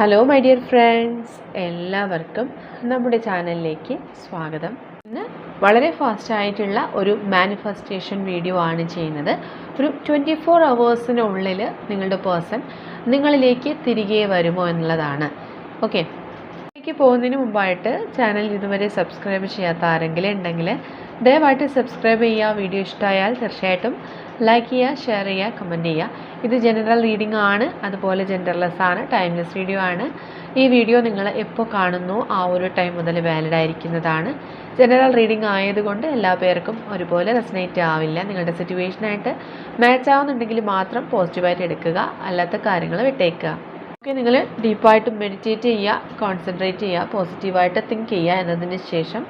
Hello my dear friends എല്ലാവർക്കും നമ്മുടെ ചാനലിലേക്ക് സ്വാഗതം. ഇന്ന് വളരെ ഫാസ്റ്റായിട്ടുള്ള ഒരു മാനിഫെസ്റ്റേഷൻ വീഡിയോ ആണ് ചെയ്യുന്നത്. ഒരു ട്വന്റി ഫോർ അവേഴ്സിനുള്ളിൽ നിങ്ങളുടെ പേഴ്സൺ നിങ്ങളിലേക്ക് തിരികെ വരുമോ എന്നുള്ളതാണ്. ഓക്കെ ഇതിലേക്ക് പോകുന്നതിന് മുമ്പായിട്ട് ചാനൽ ഇതുവരെ സബ്സ്ക്രൈബ് ചെയ്യാത്ത ആരെങ്കിലും ഉണ്ടെങ്കിൽ ദയവായിട്ട് സബ്സ്ക്രൈബ് ചെയ്യുക വീഡിയോ ഇഷ്ടമായാൽ തീർച്ചയായിട്ടും ലൈക്ക് ചെയ്യുക ഷെയർ ചെയ്യുക കമന്റ് ചെയ്യുക. ഇത് ജനറൽ റീഡിംഗ് ആണ് അതുപോലെ ജെൻഡർലെസ് ആണ് ടൈംലെസ് വീഡിയോ ആണ്. ഈ വീഡിയോ നിങ്ങൾ എപ്പോൾ കാണുന്നു ആ ഒരു ടൈം മുതൽ വാലിഡ് ആയിരിക്കുന്നതാണ്. ജനറൽ റീഡിംഗ് ആയതുകൊണ്ട് എല്ലാ പേർക്കും ഒരുപോലെ റെസനേറ്റ് ആവില്ല. നിങ്ങളുടെ സിറ്റുവേഷനായിട്ട് മാച്ച് ആവുന്നുണ്ടെങ്കിൽ മാത്രം പോസിറ്റീവായിട്ട് എടുക്കുക അല്ലാത്ത കാര്യങ്ങൾ വിട്ടേക്കുക. ഓക്കെ നിങ്ങൾ ഡീപ്പായിട്ട് മെഡിറ്റേറ്റ് ചെയ്യുക കോൺസെൻട്രേറ്റ് ചെയ്യുക പോസിറ്റീവായിട്ട് തിങ്ക് ചെയ്യുക എന്നതിന് ശേഷം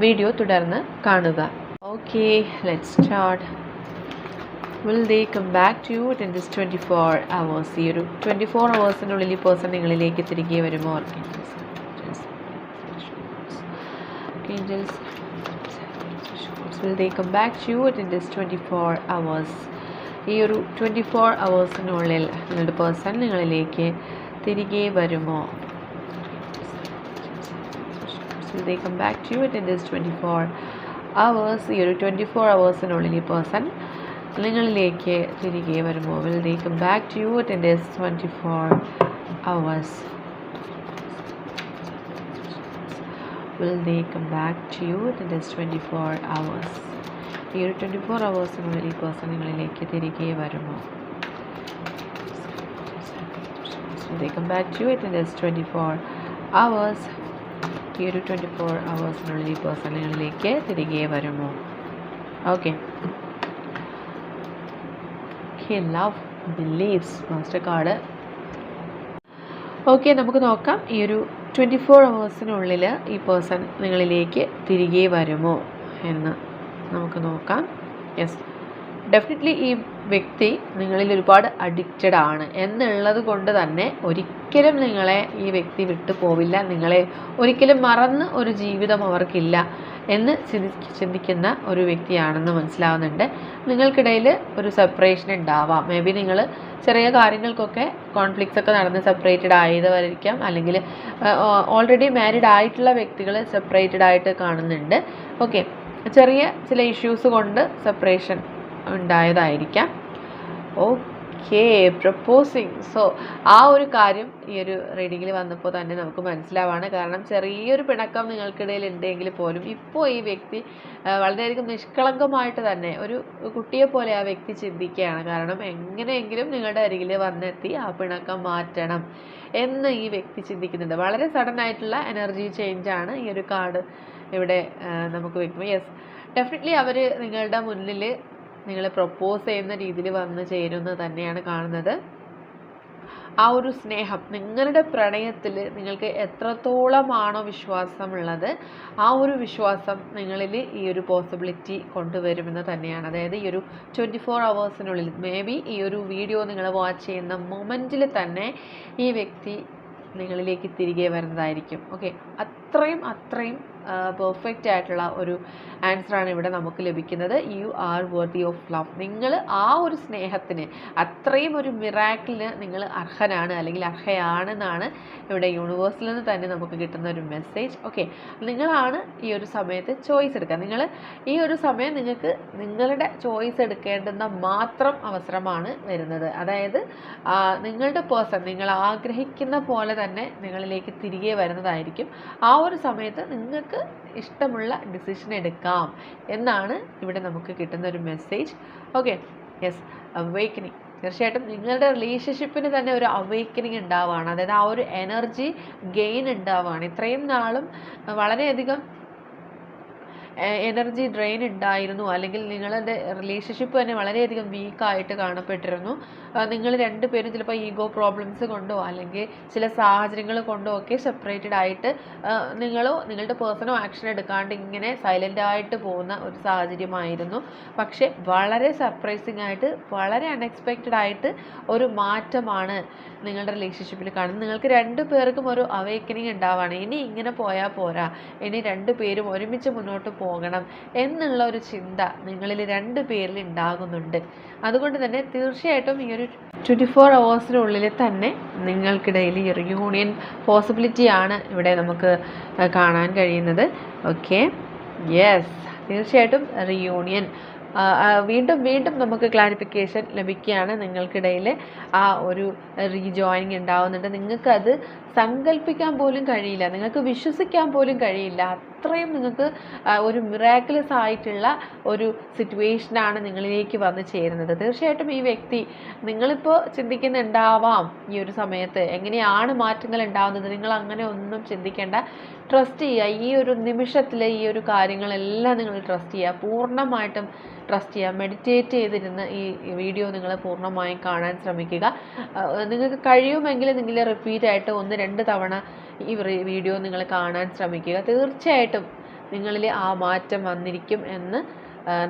വീഡിയോ തുടർന്ന് കാണുക. Okay let start will they come back to you in this twenty four hours ഈ ഒരു ട്വന്റി ഫോർ അവേഴ്സിനുള്ളിൽ ഈ പേഴ്സൺ നിങ്ങളിലേക്ക് തിരികെ വരുമോ? വിൽ ഈ ഒരു ട്വന്റി ഫോർ അവേഴ്സിനുള്ളിൽ നിങ്ങളുടെ പേഴ്സൺ നിങ്ങളിലേക്ക് തിരികെ വരുമോ? Will they come back to you within this 24 hours. ഈ ഒരു ട്വന്റി ഫോർ അവേഴ്സിനുള്ളിൽ ഈ പേഴ്സൺ നിങ്ങളിലേക്ക് തിരികെ വരുമോ? Will they come back to you within this twenty four hours will they come back to you within this twenty four hours ഈ ഒരു twenty four അവേഴ്സിനുള്ളിൽ ഈ പേഴ്സൺ നിങ്ങളിലേക്ക് തിരികെ വരുമോ? Will they come back to you? Within this 24 hours. ഈ ഒരു twenty four അവേഴ്സിനുള്ളിൽ ഈ പേഴ്സണുകളിലേക്ക് തിരികെ വരുമോ? Okay love believes master card okay നമുക്ക് നോക്കാം. ഈ ഒരു ട്വന്റി ഫോർ അവേഴ്സിനുള്ളിൽ ഈ പേഴ്സൺ നിങ്ങളിലേക്ക് തിരികെ വരുമോ എന്ന് നമുക്ക് നോക്കാം. യെസ് ഡെഫിനറ്റ്ലി ഈ വ്യക്തി നിങ്ങളിൽ ഒരുപാട് അഡിക്റ്റഡ് ആണ്. എന്നുള്ളത് കൊണ്ട് തന്നെ ഒരിക്കലും നിങ്ങളെ ഈ വ്യക്തി വിട്ടു പോവില്ല. നിങ്ങളെ ഒരിക്കലും മറന്ന് ഒരു ജീവിതം അവർക്കില്ല എന്ന് ചിന്തി ചിന്തിക്കുന്ന ഒരു വ്യക്തിയാണെന്ന് മനസ്സിലാവുന്നുണ്ട്. നിങ്ങൾക്കിടയിൽ ഒരു സെപ്പറേഷൻ ഉണ്ടാവാം. മേ ബി നിങ്ങൾ ചെറിയ കാര്യങ്ങൾക്കൊക്കെ കോൺഫ്ലിക്ട്സ് ഒക്കെ നടന്ന് സെപ്പറേറ്റഡ് ആയതായിരിക്കാം അല്ലെങ്കിൽ ഓൾറെഡി മാരീഡ് ആയിട്ടുള്ള വ്യക്തികൾ സെപ്പറേറ്റഡ് ആയിട്ട് കാണുന്നുണ്ട്. ഓക്കെ ചെറിയ ചില ഇഷ്യൂസ് കൊണ്ട് സെപ്പറേഷൻ ഉണ്ടായതായിരിക്കാം. ഓക്കെ പ്രപ്പോസിങ് സോ ആ ഒരു കാര്യം ഈ ഒരു റീഡിങ്ങിൽ വന്നപ്പോൾ തന്നെ നമുക്ക് മനസ്സിലാവാണ്. കാരണം ചെറിയൊരു പിണക്കം നിങ്ങൾക്കിടയിൽ ഉണ്ടെങ്കിൽ പോലും ഇപ്പോൾ ഈ വ്യക്തി വളരെയധികം നിഷ്കളങ്കമായിട്ട് തന്നെ ഒരു കുട്ടിയെ പോലെ ആ വ്യക്തി ചിന്തിക്കുകയാണ്. കാരണം എങ്ങനെയെങ്കിലും നിങ്ങളുടെ അരികിൽ വന്നെത്തി ആ പിണക്കം മാറ്റണം എന്ന് ഈ വ്യക്തി ചിന്തിക്കുന്നുണ്ട്. വളരെ സഡൻ ആയിട്ടുള്ള എനർജി ചേഞ്ചാണ് ഈ ഒരു കാർഡ് ഇവിടെ നമുക്ക് വെക്കുമ്പോൾ യെസ് ഡെഫിനറ്റ്ലി അവർ നിങ്ങളുടെ മുന്നിൽ നിങ്ങൾ പ്രപ്പോസ് ചെയ്യുന്ന രീതിയിൽ വന്ന് ചേരുന്നത് തന്നെയാണ് കാണുന്നത്. ആ ഒരു സ്നേഹം നിങ്ങളുടെ പ്രണയത്തിൽ നിങ്ങൾക്ക് എത്രത്തോളമാണോ വിശ്വാസമുള്ളത് ആ ഒരു വിശ്വാസം നിങ്ങളിൽ ഈ ഒരു പോസിബിലിറ്റി കൊണ്ടുവരുമെന്ന് തന്നെയാണ്. അതായത് ഈ ഒരു ട്വന്റി ഫോർ അവേഴ്സിനുള്ളിൽ മേ ബി ഈ ഒരു വീഡിയോ നിങ്ങൾ വാച്ച് ചെയ്യുന്ന മൊമെന്റിൽ തന്നെ ഈ വ്യക്തി നിങ്ങളിലേക്ക് തിരികെ വരുന്നതായിരിക്കും. ഓക്കെ അത്രയും അത്രയും പെർഫെക്റ്റ് ആയിട്ടുള്ള ഒരു ആൻസറാണ് ഇവിടെ നമുക്ക് ലഭിക്കുന്നത്. You are worthy of love നിങ്ങൾ ആ ഒരു സ്നേഹത്തിന് അത്രയും ഒരു മിറാക്കിളിന് നിങ്ങൾ അർഹനാണ് അല്ലെങ്കിൽ അർഹയാണെന്നാണ് ഇവിടെ യൂണിവേഴ്സിൽ നിന്ന് തന്നെ നമുക്ക് കിട്ടുന്ന ഒരു മെസ്സേജ് ഓക്കെ നിങ്ങളാണ് ഈ ഒരു സമയത്ത് ചോയ്സ് എടുക്കുക. നിങ്ങൾ ഈ ഒരു സമയം നിങ്ങൾക്ക് നിങ്ങളുടെ ചോയ്സ് എടുക്കേണ്ടുന്ന മാത്രം അവസരമാണ് വരുന്നത്. അതായത് നിങ്ങളുടെ പേഴ്സൺ നിങ്ങൾ ആഗ്രഹിക്കുന്ന പോലെ തന്നെ നിങ്ങളിലേക്ക് തിരികെ വരുന്നതായിരിക്കും. ആ ഒരു സമയത്ത് നിങ്ങൾക്ക് ഇഷ്ടമുള്ള ഡിസിഷൻ എടുക്കാം എന്നാണ് ഇവിടെ നമുക്ക് കിട്ടുന്ന ഒരു മെസ്സേജ് ഓക്കെ യെസ് അവേക്കനിങ് തീർച്ചയായിട്ടും നിങ്ങളുടെ റിലേഷൻഷിപ്പിന് തന്നെ ഒരു അവേക്കനിങ് ഉണ്ടാവുകയാണ്. അതായത് ആ ഒരു എനർജി ഗെയിൻ ഉണ്ടാവുകയാണ്. ഇത്രയും നാളും വളരെയധികം എനർജി ഡ്രെയിൻ ഉണ്ടായിരുന്നു. അല്ലെങ്കിൽ നിങ്ങളുടെ റിലേഷൻഷിപ്പ് തന്നെ വളരെയധികം വീക്കായിട്ട് കാണപ്പെട്ടിരുന്നു. നിങ്ങൾ രണ്ടുപേരും ചിലപ്പോൾ ഈഗോ പ്രോബ്ലംസ് കൊണ്ടോ അല്ലെങ്കിൽ ചില സാഹചര്യങ്ങൾ കൊണ്ടോ ഒക്കെ സെപ്പറേറ്റഡ് ആയിട്ട് നിങ്ങളോ നിങ്ങളുടെ പേഴ്സണോ ആക്ഷൻ എടുക്കാണ്ട് ഇങ്ങനെ സൈലന്റ് ആയിട്ട് പോകുന്ന ഒരു സാഹചര്യമായിരുന്നു. പക്ഷേ വളരെ സർപ്രൈസിങ് ആയിട്ട് വളരെ അൺഎക്സ്പെക്റ്റഡ് ആയിട്ട് ഒരു മാറ്റമാണ് നിങ്ങളുടെ റിലേഷൻഷിപ്പിൽ കാണുന്നത്. നിങ്ങൾക്ക് രണ്ടു പേർക്കും ഒരു അവേക്കനിങ് ഉണ്ടാവുകയാണ് ഇനി ഇങ്ങനെ പോയാൽ പോരാ. ഇനി രണ്ടു പേരും ഒരുമിച്ച് മുന്നോട്ട് പോകണം എന്നുള്ള ഒരു ചിന്ത നിങ്ങളിൽ രണ്ട് പേരിൽ ഉണ്ടാകുന്നുണ്ട്. അതുകൊണ്ട് തന്നെ തീർച്ചയായിട്ടും ഈ ഒരു ട്വന്റി ഫോർ അവേഴ്സിനുള്ളിൽ തന്നെ നിങ്ങൾക്കിടയിൽ ഈ റിയൂണിയൻ പോസിബിലിറ്റി ആണ് ഇവിടെ നമുക്ക് കാണാൻ കഴിയുന്നത്. ഓക്കെ യെസ് തീർച്ചയായിട്ടും റിയൂണിയൻ വീണ്ടും വീണ്ടും നമുക്ക് ക്ലാരിഫിക്കേഷൻ ലഭിക്കുകയാണ് നിങ്ങൾക്കിടയിൽ ആ ഒരു റീജോയിനിങ് ഉണ്ടാവുന്നുണ്ട്. നിങ്ങൾക്കത് സങ്കല്പിക്കാൻ പോലും കഴിയില്ല. നിങ്ങൾക്ക് വിശ്വസിക്കാൻ പോലും കഴിയില്ല. അത്രയും നിങ്ങൾക്ക് ഒരു മിറാക്കുലസ് ആയിട്ടുള്ള ഒരു സിറ്റുവേഷനാണ് നിങ്ങളിലേക്ക് വന്ന് ചേരുന്നത്. തീർച്ചയായിട്ടും ഈ വ്യക്തി നിങ്ങളിപ്പോൾ ചിന്തിക്കുന്നുണ്ടാവാം ഈ ഒരു സമയത്ത്. എങ്ങനെയാണ് മാറ്റങ്ങൾ ഉണ്ടാവുന്നത്? നിങ്ങൾ അങ്ങനെ ഒന്നും ചിന്തിക്കേണ്ട. ട്രസ്റ്റ് ചെയ്യുക. ഈ ഒരു നിമിഷത്തിൽ ഈ ഒരു കാര്യങ്ങളെല്ലാം നിങ്ങൾ ട്രസ്റ്റ് ചെയ്യുക. പൂർണമായിട്ടും ട്രസ്റ്റ് ചെയ്യുക. മെഡിറ്റേറ്റ് ചെയ്തിരുന്ന് ഈ വീഡിയോ നിങ്ങൾ പൂർണമായും കാണാൻ ശ്രമിക്കുക. നിങ്ങൾക്ക് കഴിയുമെങ്കിൽ നിങ്ങൾ റിപ്പീറ്റ് ആയിട്ട് ഒന്ന് രണ്ട് തവണ ഈ വീഡിയോ നിങ്ങൾ കാണാൻ ശ്രമിക്കുക. തീർച്ചയായിട്ടും നിങ്ങളിൽ ആ മാറ്റം വന്നിരിക്കും എന്ന്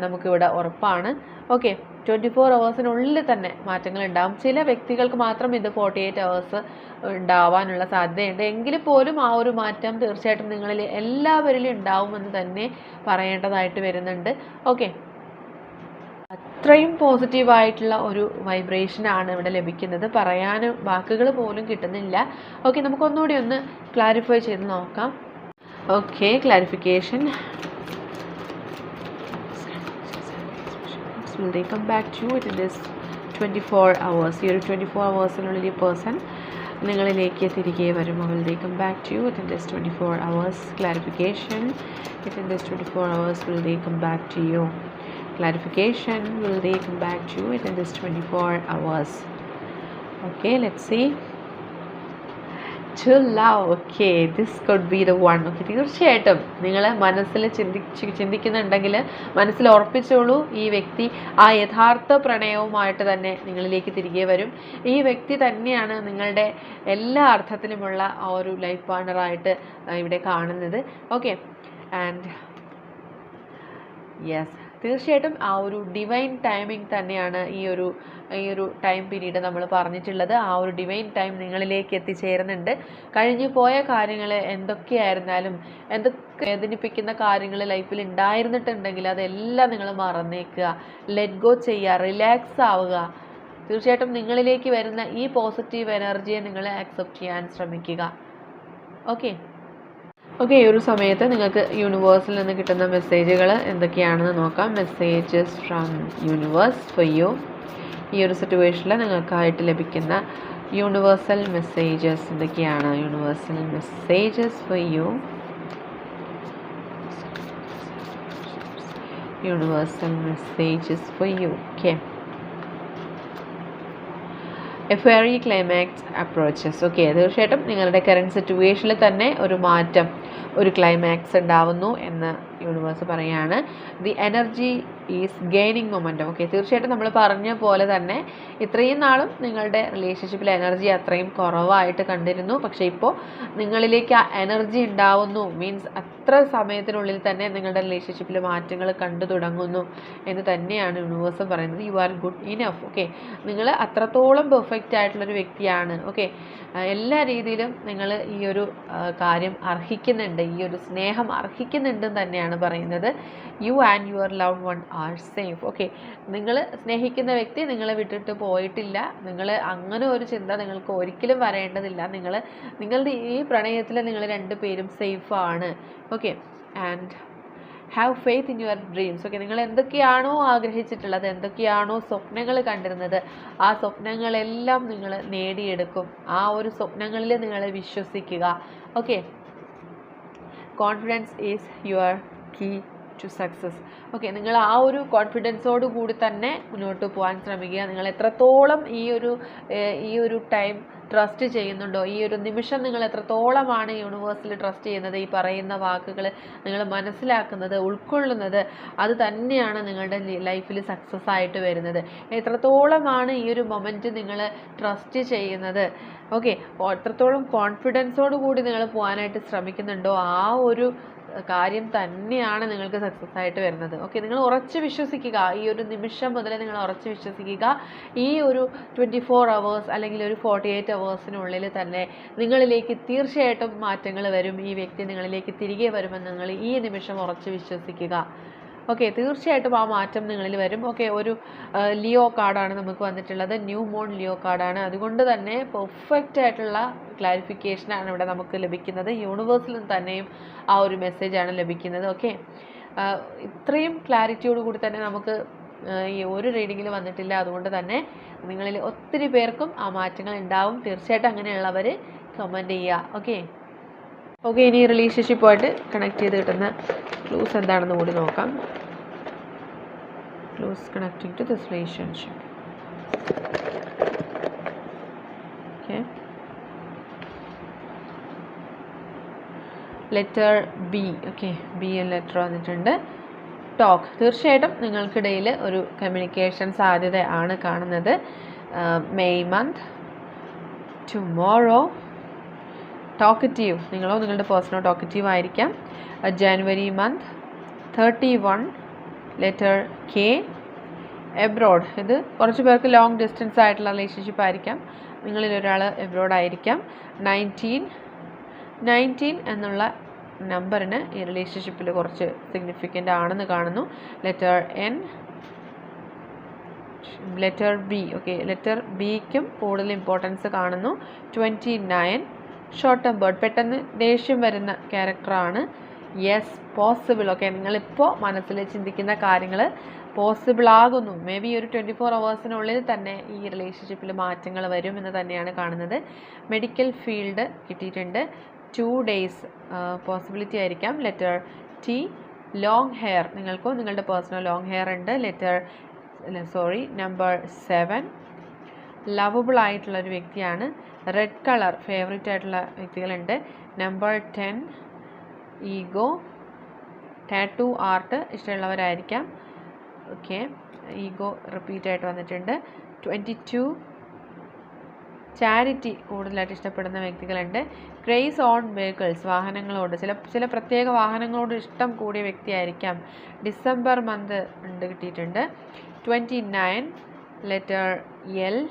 നമുക്കിവിടെ ഉറപ്പാണ്. ഓക്കെ ട്വന്റി ഫോർ അവേഴ്സിനുള്ളിൽ തന്നെ മാറ്റങ്ങൾ ഉണ്ടാകും ചില വ്യക്തികൾക്ക് മാത്രം ഇത് ഫോർട്ടി എയ്റ്റ് അവേഴ്സ് ഉണ്ടാവാനുള്ള സാധ്യതയുണ്ട്. എങ്കിൽ പോലും ആ ഒരു മാറ്റം തീർച്ചയായിട്ടും നിങ്ങളിൽ എല്ലാവരിലും ഉണ്ടാവുമെന്ന് തന്നെ പറയേണ്ടതായിട്ട് വരുന്നുണ്ട്. ഓക്കെ അത്രയും പോസിറ്റീവായിട്ടുള്ള ഒരു വൈബ്രേഷൻ ആണ് ഇവിടെ ലഭിക്കുന്നത്. പറയാനും വാക്കുകൾ പോലും കിട്ടുന്നില്ല. ഓക്കെ നമുക്കൊന്നുകൂടി ഒന്ന് ക്ലാരിഫൈ ചെയ്ത് നോക്കാം. Okay clarification will they come back to you? Within 24 hours. here 24 hours in only person നിങ്ങളിലേക്ക് തിരികെ വരുമ്പോൾ they come back to you within this twenty four clarification within this twenty four hours will come back to you clarification. Will they come back to it in this 24 hours. Okay let's see. To love okay this could be the one okay തീർച്ചയായിട്ടും നിങ്ങൾ മനസ്സിൽ ചിന്തിച്ച് ചിന്തിക്കുന്നുണ്ടെങ്കിൽ മനസ്സിൽ ഉറപ്പിച്ചോളൂ. ഈ വ്യക്തി ആ യഥാർത്ഥ പ്രണയവുമായിട്ട് തന്നെ നിങ്ങളിലേക്ക് തിരികെ വരും. ഈ വ്യക്തി തന്നെയാണ് നിങ്ങളുടെ എല്ലാ അർത്ഥത്തിലുമുള്ള ആ ഒരു ലൈഫ് പാർട്ണറായിട്ട് ഇവിടെ കാണുന്നത്. ഓക്കെ ആൻഡ് യെസ് തീർച്ചയായിട്ടും ആ ഒരു ഡിവൈൻ ടൈമിംഗ് തന്നെയാണ് ഈ ഒരു ഈ ഒരു ടൈം പീരീഡ് നമ്മൾ പറഞ്ഞിട്ടുള്ളത്. ആ ഒരു ഡിവൈൻ ടൈം നിങ്ങളിലേക്ക് എത്തിച്ചേരുന്നുണ്ട്. കഴിഞ്ഞു പോയ കാര്യങ്ങൾ എന്തൊക്കെയായിരുന്നാലും എന്തൊക്കെ വേദനിപ്പിക്കുന്ന കാര്യങ്ങൾ ലൈഫിൽ ഉണ്ടായിരുന്നിട്ടുണ്ടെങ്കിൽ അതെല്ലാം നിങ്ങൾ മറന്നേക്കുക. ലെറ്റ് ഗോ ചെയ്യുക റിലാക്സ് ആവുക. തീർച്ചയായിട്ടും നിങ്ങളിലേക്ക് വരുന്ന ഈ പോസിറ്റീവ് എനർജിയെ നിങ്ങൾ ആക്സെപ്റ്റ് ചെയ്യാൻ ശ്രമിക്കുക. ഓക്കെ ഓക്കെ ഈ ഒരു സമയത്ത് നിങ്ങൾക്ക് യൂണിവേഴ്സിൽ നിന്ന് കിട്ടുന്ന മെസ്സേജുകൾ എന്തൊക്കെയാണെന്ന് നോക്കാം. Messages from universe for you ഈ ഒരു സിറ്റുവേഷനിൽ നിങ്ങൾക്കായിട്ട് ലഭിക്കുന്ന യൂണിവേഴ്സൽ മെസ്സേജസ് എന്തൊക്കെയാണ്? Universal messages for you universal messages for you okay a fairy climax approaches okay തീർച്ചയായിട്ടും നിങ്ങളുടെ കറണ്ട് സിറ്റുവേഷനിൽ തന്നെ ഒരു മാറ്റം ഒരു ക്ലൈമാക്സ് ഉണ്ടാവുന്നു എന്ന് യൂണിവേഴ്സ് പറയുകയാണ് the energy is gaining momentum okay തീർച്ചയായിട്ടും നമ്മൾ പറഞ്ഞ പോലെ തന്നെ ഇത്രയും നാളും നിങ്ങളുടെ റിലേഷൻഷിപ്പിൽ എനർജി അത്രയും കുറവായിട്ട് കണ്ടിരുന്നു. പക്ഷേ ഇപ്പോൾ നിങ്ങളിലേക്ക് ആ എനർജി ഉണ്ടാവുന്നു. മീൻസ് അത്ര സമയത്തിനുള്ളിൽ തന്നെ നിങ്ങളുടെ റിലേഷൻഷിപ്പിൽ മാറ്റങ്ങൾ കണ്ടു തുടങ്ങുന്നു എന്ന് തന്നെയാണ് യൂണിവേഴ്സ് പറയുന്നത്. You are good enough okay നിങ്ങൾ അത്രത്തോളം പെർഫെക്റ്റ് ആയിട്ടുള്ളൊരു വ്യക്തിയാണ്. ഓക്കെ എല്ലാ രീതിയിലും നിങ്ങൾ ഈ ഒരു കാര്യം അർഹിക്കുന്നുണ്ട്. ഈ ഒരു സ്നേഹം അർഹിക്കുന്നുണ്ടെന്ന് തന്നെയാണ് പറയുന്നത്. You and your love one are safe okay നിങ്ങൾ സ്നേഹിക്കുന്ന വ്യക്തി നിങ്ങളെ വിട്ടിട്ട് പോയിട്ടില്ല. നിങ്ങൾ അങ്ങനെ ഒരു ചിന്ത നിങ്ങൾക്ക് ഒരിക്കലും വരേണ്ടതില്ല. നിങ്ങൾ നിങ്ങളുടെ ഈ പ്രണയത്തിൽ നിങ്ങൾ രണ്ട് പേരും സേഫ് ആണ്. Okay and have faith in your dreams okay നിങ്ങൾ എന്തൊക്കെയാണോ ആഗ്രഹിച്ചിട്ടുള്ളത് എന്തൊക്കെയാണോ സ്വപ്നങ്ങൾ കണ്ടിരുന്നത് ആ സ്വപ്നങ്ങളെല്ലാം നിങ്ങൾ നേടിയെടുക്കും. ആ ഒരു സ്വപ്നങ്ങളിൽ നിങ്ങൾ വിശ്വസിക്കുക. Okay confidence is your key to success okay നിങ്ങൾ ആ ഒരു കോൺഫിഡൻസോട് കൂടി തന്നെ മുന്നോട്ട് പോകാൻ ശ്രമിക്കുക. നിങ്ങൾ എത്രത്തോളം ഈ ഒരു ഈ ഒരു ടൈം ട്രസ്റ്റ് ചെയ്യുന്നുണ്ടോ? ഈ ഒരു നിമിഷം നിങ്ങൾ എത്രത്തോളമാണ് യൂണിവേഴ്സിൽ ട്രസ്റ്റ് ചെയ്യുന്നത്? ഈ പറയുന്ന വാക്കുകൾ നിങ്ങൾ മനസ്സിലാക്കുന്നത് ഉൾക്കൊള്ളുന്നത് അത് തന്നെയാണ് നിങ്ങളുടെ ലൈഫിൽ സക്സസ് ആയിട്ട് വരുന്നത്. എത്രത്തോളമാണ് ഈ ഒരു മൊമെന്റ് നിങ്ങൾ ട്രസ്റ്റ് ചെയ്യുന്നത്? ഓക്കെ എത്രത്തോളം കോൺഫിഡൻസോട് കൂടി നിങ്ങൾ പോകാനായിട്ട് ശ്രമിക്കുന്നുണ്ടോ? ആ ഒരു കാര്യം തന്നെയാണ് നിങ്ങൾക്ക് സക്സസ് ആയിട്ട് വരുന്നത്. ഓക്കെ നിങ്ങൾ ഉറച്ച് വിശ്വസിക്കുക. ഈ ഒരു നിമിഷം മുതൽ നിങ്ങൾ ഉറച്ച് വിശ്വസിക്കുക. ഈ ഒരു ട്വന്റി ഫോർ അവേഴ്സ് അല്ലെങ്കിൽ ഒരു ഫോർട്ടി എയ്റ്റ് അവേഴ്സിനുള്ളിൽ തന്നെ നിങ്ങളിലേക്ക് തീർച്ചയായിട്ടും മാറ്റങ്ങൾ വരും. ഈ വ്യക്തി നിങ്ങളിലേക്ക് തിരികെ വരുമെന്ന് നിങ്ങൾ ഈ നിമിഷം ഉറച്ച് വിശ്വസിക്കുക. ഓക്കെ തീർച്ചയായിട്ടും ആ മാറ്റം നിങ്ങളിൽ വരും. ഓക്കെ ഒരു ലിയോ കാർഡാണ് നമുക്ക് വന്നിട്ടുള്ളത്. ന്യൂ മോൺ ലിയോ കാർഡാണ് അതുകൊണ്ട് തന്നെ പെർഫെക്റ്റ് ആയിട്ടുള്ള ക്ലാരിഫിക്കേഷനാണ് ഇവിടെ നമുക്ക് ലഭിക്കുന്നത്. യൂണിവേഴ്സിൽ നിന്ന് തന്നെയും ആ ഒരു മെസ്സേജാണ് ലഭിക്കുന്നത്. ഓക്കെ ഇത്രയും ക്ലാരിറ്റിയോട് കൂടി തന്നെ നമുക്ക് ഈ ഒരു റീഡിങ്ങിൽ വന്നിട്ടില്ല. അതുകൊണ്ട് തന്നെ നിങ്ങളിൽ ഒത്തിരി പേർക്കും ആ മാറ്റങ്ങൾ ഉണ്ടാവും. തീർച്ചയായിട്ടും അങ്ങനെയുള്ളവർ കമന്റ് ചെയ്യുക. ഓക്കെ ഓക്കെ ഇനി റിലേഷൻഷിപ്പുമായിട്ട് കണക്ട് ചെയ്ത് കിട്ടുന്ന ക്ലൂസ് എന്താണെന്ന് കൂടി നോക്കാം. Clues connecting to this relationship okay letter B okay B എന്ന ലെറ്റർ വന്നിട്ടുണ്ട്. ടോക്ക് തീർച്ചയായിട്ടും നിങ്ങൾക്കിടയിൽ ഒരു കമ്മ്യൂണിക്കേഷൻ സാധ്യത ആണ് കാണുന്നത് മെയ് മന്ത് ടുമോറോ ടോക്കറ്റീവ് നിങ്ങളോ നിങ്ങളുടെ പേഴ്സണോ ടോക്കറ്റീവ് ആയിരിക്കാം. January month thirty one letter K abroad ഇത് കുറച്ച് പേർക്ക് ലോങ് ഡിസ്റ്റൻസ് ആയിട്ടുള്ള റിലേഷൻഷിപ്പ് ആയിരിക്കാം. നിങ്ങളിൽ ഒരാൾ എബ്രോഡ് ആയിരിക്കാം. നയന്റീൻ നയന്റീൻ എന്നുള്ള നമ്പറിന് ഈ റിലേഷൻഷിപ്പിൽ കുറച്ച് സിഗ്നിഫിക്കന്റ് ആണെന്ന് കാണുന്നു. Letter N letter B okay letter ബിക്കും കൂടുതൽ ഇമ്പോർട്ടൻസ് കാണുന്നു. Twenty nine short term bird പെട്ടെന്ന് ദേഷ്യം വരുന്ന ക്യാരക്ടറാണ് യെസ് പോസിബിൾ ഓക്കെ നിങ്ങളിപ്പോൾ മനസ്സിൽ ചിന്തിക്കുന്ന കാര്യങ്ങൾ പോസിബിൾ ആകുന്നു. മേ ബി ഒരു ട്വന്റി ഫോർ അവേഴ്സിനുള്ളിൽ തന്നെ ഈ റിലേഷൻഷിപ്പിൽ മാറ്റങ്ങൾ വരും എന്ന് തന്നെയാണ് കാണുന്നത്. മെഡിക്കൽ ഫീൽഡ് കിട്ടിയിട്ടുണ്ട്. ടു ഡേയ്സ് പോസിബിലിറ്റി ആയിരിക്കാം. ലെറ്റർ ടി ലോങ് ഹെയർ നിങ്ങൾക്കോ നിങ്ങളുടെ പേഴ്സണൽ ലോങ് ഹെയർ ഉണ്ട്. Letter sorry number seven lovable ആയിട്ടുള്ള ഒരു വ്യക്തിയാണ്. റെഡ് കളർ ഫേവറേറ്റ് ആയിട്ടുള്ള വ്യക്തികളുണ്ട്. Number ten ego tattoo art ഇഷ്ടമുള്ളവരായിരിക്കാം. Okay ego repeat ആയിട്ട് വന്നിട്ടുണ്ട്. ട്വന്റി ടു ചാരിറ്റി കൂടുതലായിട്ട് ഇഷ്ടപ്പെടുന്ന വ്യക്തികളുണ്ട്. ക്രേസ് ഓൺ വെഹിക്കിൾസ് വാഹനങ്ങളോട് ചില ചില പ്രത്യേക വാഹനങ്ങളോട് ഇഷ്ടം കൂടിയ വ്യക്തിയായിരിക്കാം. ഡിസംബർ മന്ത് ഉണ്ട് കിട്ടിയിട്ടുണ്ട്. Twenty nine letter L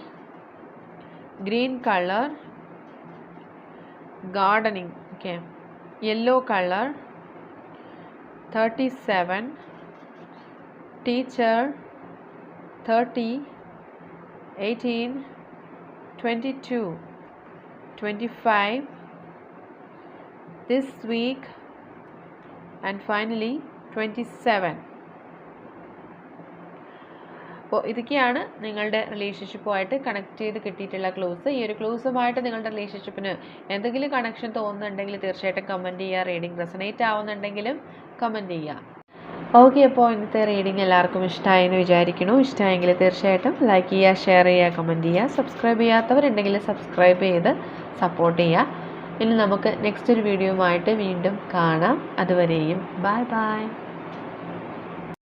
green color gardening okay. Yellow color 37 teacher 30 18 22 25 this week and finally 27 അപ്പോൾ ഇതൊക്കെയാണ് നിങ്ങളുടെ റിലേഷൻഷിപ്പുമായിട്ട് കണക്ട് ചെയ്ത് കിട്ടിയിട്ടുള്ള ക്ലൂസ് ഈ ഒരു ക്ലോസുമായിട്ട് നിങ്ങളുടെ റിലേഷൻഷിപ്പിന് എന്തെങ്കിലും കണക്ഷൻ തോന്നുന്നുണ്ടെങ്കിൽ തീർച്ചയായിട്ടും കമന്റ് ചെയ്യുക. റീഡിംഗ് റെസനേറ്റ് ആവുന്നുണ്ടെങ്കിലും കമന്റ് ചെയ്യുക. ഓക്കെ അപ്പോൾ ഇന്നത്തെ റീഡിംഗ് എല്ലാവർക്കും ഇഷ്ടമായെന്ന് വിചാരിക്കുന്നു. ഇഷ്ടമായെങ്കിൽ തീർച്ചയായിട്ടും ലൈക്ക് ചെയ്യുക ഷെയർ ചെയ്യുക കമന്റ് ചെയ്യുക. സബ്സ്ക്രൈബ് ചെയ്യാത്തവരുണ്ടെങ്കിൽ സബ്സ്ക്രൈബ് ചെയ്ത് സപ്പോർട്ട് ചെയ്യുക. ഇനി നമുക്ക് നെക്സ്റ്റ് ഒരു വീഡിയോയുമായിട്ട് വീണ്ടും കാണാം. അതുവരെയും ബൈ ബൈ